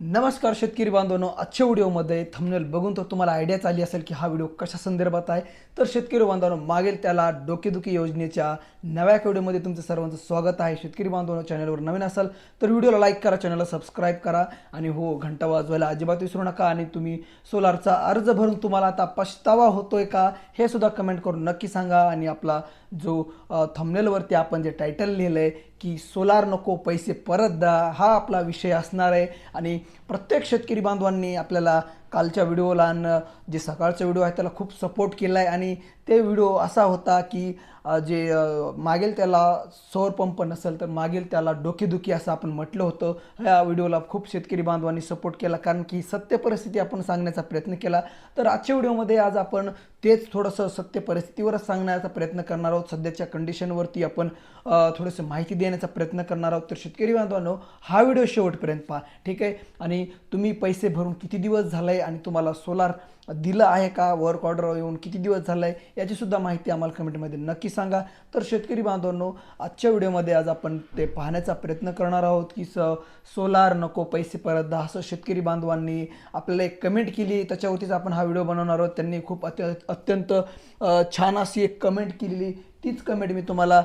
नमस्कार शेतकरी बांधवांनो आजच्या व्हिडिओमध्ये थंबनेल बघून तर तुम्हाला आयडियाच आली असेल की हा व्हिडिओ कशा संदर्भात आहे. तर शेतकरी बांधवांनो मागेल त्याला डोकेदुखी योजनेच्या नव्या व्हिडिओमध्ये तुमचं सर्वांचं स्वागत आहे. शेतकरी बांधवांनो चॅनलवर नवीन असाल तर व्हिडिओला लाईक करा चॅनलला सबस्क्राईब करा आणि हो घंटा वाजवायला अजिबात विसरू नका आणि तुम्ही सोलारचा अर्ज भरून तुम्हाला आता पछतावा होतोय का हे सुद्धा कमेंट करून नक्की सांगा आणि आपला जो थंबनेलवरती आपण जे टायटल लिहिलं आहे की सोलार नको पैसे परत द्या हा आपला विषय असणार आहे. आणि प्रत्येक शेतकरी बांधवांनी आपल्याला कालच्या व्हिडिओला आणि जे सकाळचा व्हिडिओ आहे त्याला खूप सपोर्ट केला आहे आणि ते व्हिडिओ असा होता की जे मागेल त्याला सौर पंप नसेल तर मागेल त्याला डोकेदुखी असं आपण म्हटलं होतं. ह्या व्हिडिओला खूप शेतकरी बांधवांनी सपोर्ट केला. कारण की सत्य परिस्थिती आपण सांगण्याचा प्रयत्न केला. तर आजच्या व्हिडिओमध्ये आज आपण तेच थोडंसं सत्य परिस्थितीवरच सांगण्याचा प्रयत्न करणार आहोत. सध्याच्या कंडिशनवरती आपण थोडंसं माहिती देण्याचा प्रयत्न करणार आहोत. तर शेतकरी बांधवांनो हा व्हिडिओ शेवटपर्यंत पहा. ठीक आहे? आणि तुम्ही पैसे भरून किती दिवस झाला आणि तुम्हाला सोलार दिलं आहे का? वर्क ऑर्डर येऊन किती दिवस झालं आहे याचीसुद्धा माहिती आम्हाला कमेंटमध्ये नक्की सांगा. तर शेतकरी बांधवांनो आजच्या व्हिडिओमध्ये आज आपण ते पाहण्याचा प्रयत्न करणार आहोत की स सोलार नको पैसे परत दहा असं शेतकरी बांधवांनी आपल्याला एक कमेंट केली. त्याच्यावरतीच आपण हा व्हिडिओ बनवणार आहोत. त्यांनी खूप अत्य अत्यंत छान अशी एक कमेंट केलेली. तीच कमेंट मी तुम्हाला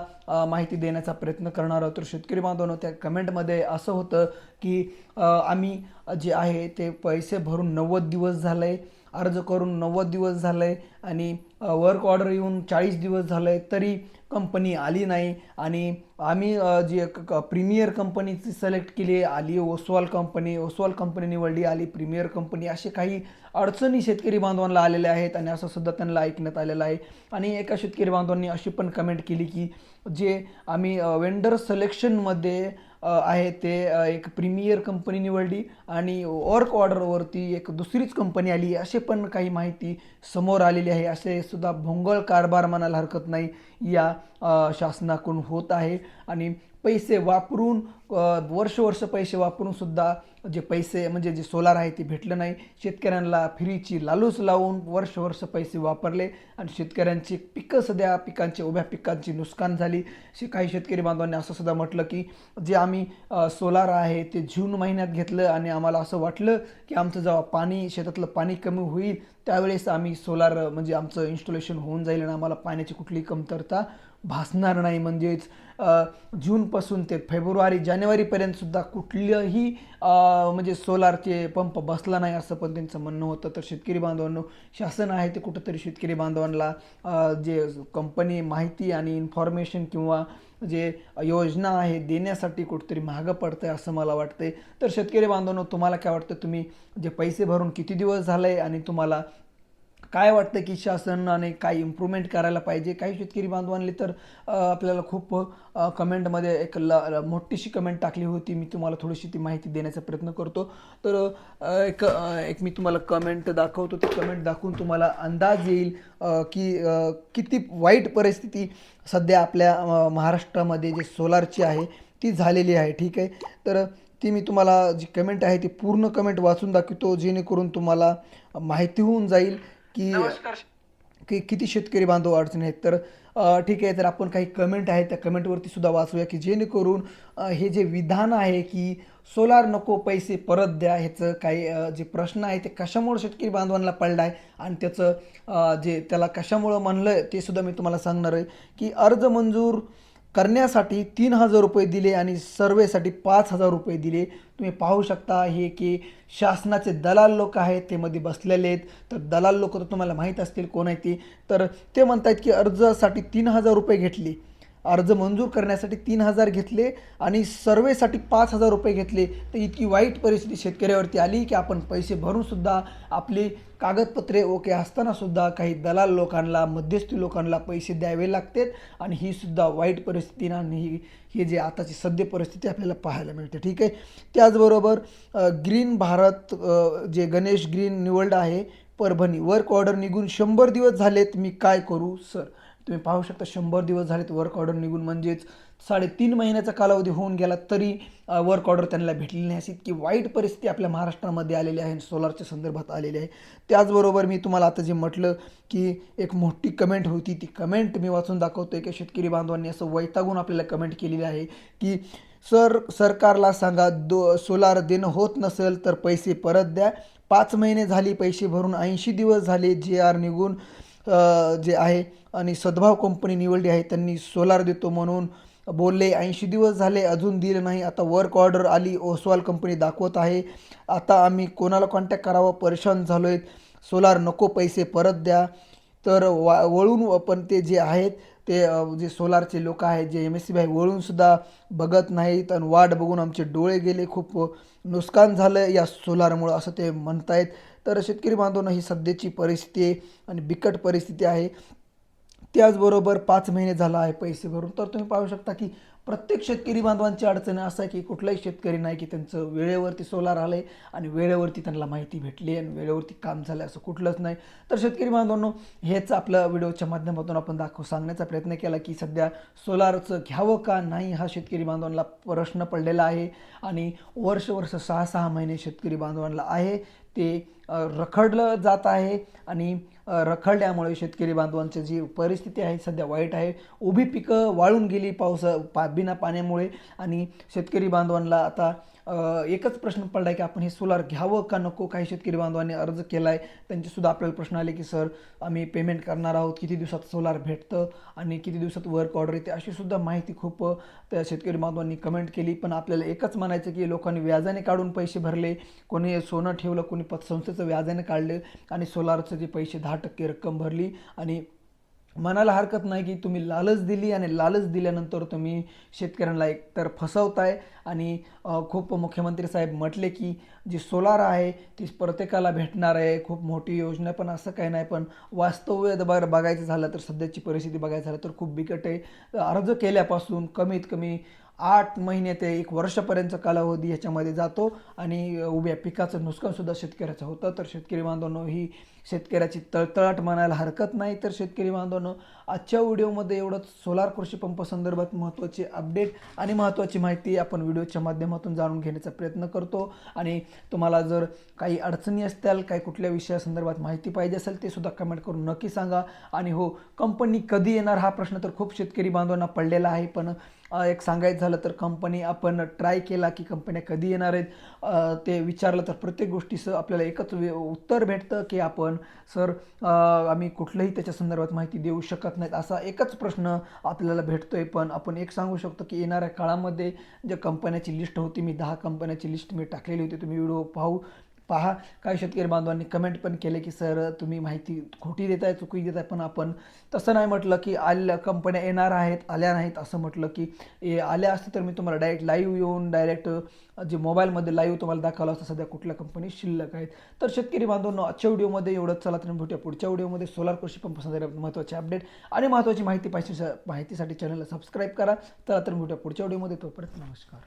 माहिती देण्याचा प्रयत्न करणार आहोत. तर शेतकरी बांधवांनो त्या कमेंटमध्ये असं होतं की आम्ही जे आहे ते पैसे भरून नव्वद दिवस झाले आहे अर्ज करून नव्वद दिवस झालं आहे आणि वर्क ऑर्डर येऊन चाळीस दिवस झालं आहे तरी कंपनी आली नाही. आणि आम्ही जी एक क- प्रीमियर कंपनीची सिलेक्ट केली आली ओसवाल कंपनी ओसवाल कंपनी निवडली आली प्रीमियर कंपनी असे काही अडचणी शेतकरी बांधवांना आलेल्या आहेत आणि असं सुद्धा त्यांना ऐकण्यात आलेलं आहे. आणि एका शेतकरी बांधवांनी अशी पण कमेंट केली की जे आम्ही वेंडर सिलेक्शनमध्ये आहे ते एक प्रीमियर कंपनी निवडली आणि वर्क ऑर्डरवरती एक दुसरीच कंपनी आली. असे पण काही माहिती समोर आलेली आहे. असे सुद्धा भोंगळ कारभार म्हणायला हरकत नाही. या शासनाकडून होत आहे. आणि पैसे वापरून वर्ष वर्ष पैसे वापरून सुद्धा जे पैसे म्हणजे जे सोलार आहे ते भेटलं नाही. शेतकऱ्यांना फ्रीची लालूच लावून वर्ष वर्ष पैसे वापरले आणि शेतकऱ्यांची पिकं सध्या पिकांची उभ्या पिकांची नुकसान झाली. शे काही शेतकरी बांधवांनी असं सुद्धा म्हटलं की जे आम्ही सोलार आहे ते जून महिन्यात घेतलं आणि आम्हाला असं वाटलं की आमचं जेव्हा पाणी शेतातलं पाणी कमी होईल त्यावेळेस आम्ही सोलार म्हणजे आमचं इन्स्टॉलेशन होऊन जाईल आणि आम्हाला पाण्याची कुठली कमतरता भासणार नाही. म्हणजेच जूनपासून ते फेब्रुवारी जानेवारीपर्यंतसुद्धा कुठलंही म्हणजे सोलारचे पंप बसला नाही असं पण त्यांचं म्हणणं होतं. तर शेतकरी बांधवांनो शासन आहे ते कुठंतरी शेतकरी बांधवांना जे कंपनी माहिती आणि इन्फॉर्मेशन किंवा जे योजना आहे देण्यासाठी कुठेतरी पडतं आहे असं मला वाटतंय. तर शेतकरी बांधवांनो तुम्हाला काय वाटतं? तुम्ही जे पैसे भरून किती दिवस झाले आणि तुम्हाला काय वाटतं की शासनाने काय इम्प्रूव्हमेंट करायला पाहिजे? काही शेतकरी बांधवांनी तर आपल्याला खूप कमेंटमध्ये एक ल मोठीशी कमेंट टाकली होती. मी तुम्हाला थोडीशी ती माहिती देण्याचा प्रयत्न करतो. तर एक एक मी तुम्हाला कमेंट दाखवतो. ती कमेंट दाखवून तुम्हाला अंदाज येईल की किती वाईट परिस्थिती सध्या आपल्या महाराष्ट्रामध्ये जे सोलारची आहे ती झालेली आहे. ठीक आहे? तर ती मी तुम्हाला जी कमेंट आहे ती पूर्ण कमेंट वाचून दाखवतो. जेणेकरून तुम्हाला माहिती होऊन जाईल. की की किती शेतकरी बांधव अडचणी आहेत? तर ठीक आहे तर आपण काही कमेंट आहेत त्या कमेंटवरती सुद्धा वाचूया की जेणेकरून हे जे विधान आहे की सोलार नको पैसे परत द्या ह्याचं काही जे प्रश्न आहे ते कशामुळे शेतकरी बांधवांना पडला आहे आणि त्याचं जे त्याला कशामुळं म्हणलं ते सुद्धा मी तुम्हाला सांगणार आहे की अर्ज मंजूर करण्यासाठी तीन हजार रुपये दिले आणि सर्वेसाठी पाच हजार रुपये दिले. तुम्ही पाहू शकता हे की शासनाचे दलाल लोक आहेत ते मध्ये बसलेले आहेत. तर दलाल लोक तर तुम्हाला माहीत असतील कोण आहे ते. तर ते म्हणतात की अर्जासाठी तीन हजार रुपये घेतले. अर्ज मंजूर करण्यासाठी तीन हजार घेतले आणि सर्वेसाठी पाच हजार रुपये घेतले. तर इतकी वाईट परिस्थिती शेतकऱ्यावरती आली की आपण पैसे भरूनसुद्धा आपली कागदपत्रे ओके असतानासुद्धा काही दलाल लोकांना मध्यस्थी लोकांना पैसे द्यावे लागतात आणि ही सुद्धा वाईट परिस्थिती आणि ही हे जे आताची सद्य परिस्थिती आपल्याला पाहायला मिळते. ठीक आहे? त्याचबरोबर ग्रीन भारत जे गणेश ग्रीन निवड आहे परभणी. वर्क ऑर्डर निघून शंभर दिवस झालेत. मी काय करू सर तुम्ही पाहू शकता शंभर दिवस झालेत वर्क ऑर्डर निघून. म्हणजेच साडेतीन महिन्याचा कालावधी होऊन गेला तरी वर्क ऑर्डर त्यांना भेटलेली नाही. अशी इतकी वाईट परिस्थिती आपल्या महाराष्ट्रामध्ये आलेली आहे सोलारच्या संदर्भात आलेली आहे. त्याचबरोबर मी तुम्हाला आता जे म्हटलं की एक मोठी कमेंट होती. ती कमेंट मी वाचून दाखवतो की शेतकरी बांधवांनी असं वैतागून आपल्याला कमेंट केलेली आहे की सर सरकारला सांगा दो सोलार देणं होत नसेल तर पैसे परत द्या. पाच महिने झाली पैसे भरून ऐंशी दिवस झाले जे आर निघून. जे आहे आणि सद्भाव कंपनी निवडली आहे त्यांनी सोलार देतो म्हणून बोलले. ऐंशी दिवस झाले अजून दिलं नाही. आता वर्क ऑर्डर आली ओसवाल कंपनी दाखवत आहे. आता आम्ही कोणाला कॉन्टॅक्ट करावं? परेशान झालो आहेत सोलार नको पैसे परत द्या. तर वा वळून पण ते जे आहेत ते जे सोलारचे लोक आहेत जे एम एस सी बी आहे वळूनसुद्धा बघत नाहीत आणि वाट बघून आमचे डोळे गेले. खूप नुकसान झालं या सोलारमुळं असं ते म्हणतायत. तर शेतकरी बांधवांना ही सध्याची परिस्थिती आहे आणि बिकट परिस्थिती आहे. त्याचबरोबर पाच महिने झाला आहे पैसे भरून. तर तुम्ही पाहू शकता की प्रत्येक शेतकरी बांधवांची अडचण असं आहे की कुठलाही शेतकरी नाही की त्यांचं वेळेवरती सोलार आलं आहे आणि वेळेवरती त्यांना माहिती भेटली आणि वेळेवरती काम झालं असं कुठलंच नाही. तर शेतकरी बांधवांनो हेच आपलं व्हिडिओच्या माध्यमातून आपण दाखव सांगण्याचा प्रयत्न केला की सध्या सोलारचं घ्यावं का नाही हा शेतकरी बांधवांना प्रश्न पडलेला आहे आणि वर्ष वर्ष सहा सहा महिने शेतकरी बांधवांना आहे. ते रखडलं जात आहे आणि रखडल्यामुळे शेतकरी बांधवांची जी परिस्थिती आहे सध्या वाईट आहे. उभी पिकं वाळून गेली पावसा पा बिना पाण्यामुळे. आणि शेतकरी बांधवांना आता एकच प्रश्न पडला आहे की आपण हे सोलार घ्यावं का नको? काही शेतकरी बांधवांनी अर्ज केला आहे त्यांचेसुद्धा आपल्याला प्रश्न आले की सर आम्ही पेमेंट करणार आहोत. किती दिवसात सोलार भेटतं आणि किती दिवसात वर्क ऑर्डर येते? अशी सुद्धा माहिती खूप त्या शेतकरी बांधवांनी कमेंट केली. पण आपल्याला एकच म्हणायचं की लोकांनी व्याजाने काढून पैसे भरले. कोणी सोनं ठेवलं कोणी पतसंस्थेचं व्याजाने काढले आणि सोलारचं जे पैसे दहा टक्के रक्कम भरली आणि म्हणायला हरकत नाही की तुम्ही लालच दिली आणि लालच दिल्यानंतर तुम्ही शेतकऱ्यांना एकतर फसवताय. आणि खूप मुख्यमंत्री साहेब म्हटले की जी सोलार आहे ती प्रत्येकाला भेटणार आहे. खूप मोठी योजना पण असं काही नाही पण वास्तव्य बघ बघायचं झालं तर सध्याची परिस्थिती बघायचं झालं तर खूप बिकट आहे. अर्ज केल्यापासून कमीत कमी आठ महिने ते एक वर्षापर्यंतचा कालावधी याच्यामध्ये जातो आणि उभ्या पिकाचं नुकसानसुद्धा शेतकऱ्याचं होतं. तर शेतकरी बांधवांनो ही शेतकऱ्याची तळतळाट म्हणायला हरकत नाही. तर शेतकरी बांधवांनो आजच्या व्हिडिओमध्ये एवढंच. सोलार कृषी पंप संदर्भात महत्त्वाची अपडेट आणि महत्त्वाची माहिती आपण व्हिडिओच्या माध्यमातून जाणून घेण्याचा प्रयत्न करतो. आणि तुम्हाला जर काही अडचणी असतील काही कुठल्या विषयासंदर्भात माहिती पाहिजे असेल ते सुद्धा कमेंट करून नक्की सांगा. आणि हो कंपनी कधी येणार हा प्रश्न तर खूप शेतकरी बांधवांना पडलेला आहे. पण एक सांगायचं झालं तर कंपनी आपण ट्राय केला की कंपन्या कधी येणार आहेत? ते विचारलं तर प्रत्येक गोष्टीचं आपल्याला एकच उत्तर भेटतं की आपण सर आम्ही कुठलंही त्याच्या संदर्भात माहिती देऊ शकत नाहीत. असा एकच प्रश्न आपल्याला भेटतो आहे पण आपण एक सांगू शकतो की येणाऱ्या काळामध्ये ज्या कंपन्याची लिस्ट होती मी दहा कंपन्याची लिस्ट मी टाकलेली होती. तुम्ही व्हिडिओ पाहू पहा. काही शेतकरी बांधवांनी कमेंट पण केले की सर तुम्ही माहिती खोटी देताय चुकी देताय पण आपण तसं नाही म्हटलं की आल्या कंपन्या येणार आहेत आल्या नाहीत. असं म्हटलं की ए, आल्या असतं तर मी तुम्हाला डायरेक्ट लाईव्ह येऊन डायरेक्ट जे मोबाईलमध्ये लाईव्ह तुम्हाला दाखवलं असतं सध्या कुठल्या कंपनी शिल्लक आहेत. तर शेतकरी बांधवांनो आजच्या व्हिडिओमध्ये एवढंच. चला तर भेटूया पुढच्या व्हिडिओमध्ये. सोलार कृषी पंप संदर्भात महत्त्वाचे अपडेट आणि महत्त्वाची माहिती पाहिजे माहितीसाठी चॅनलला सबस्क्राईब करा. चला तर भेटूया पुढच्या व्हिडिओमध्ये. तोपर्यंत नमस्कार.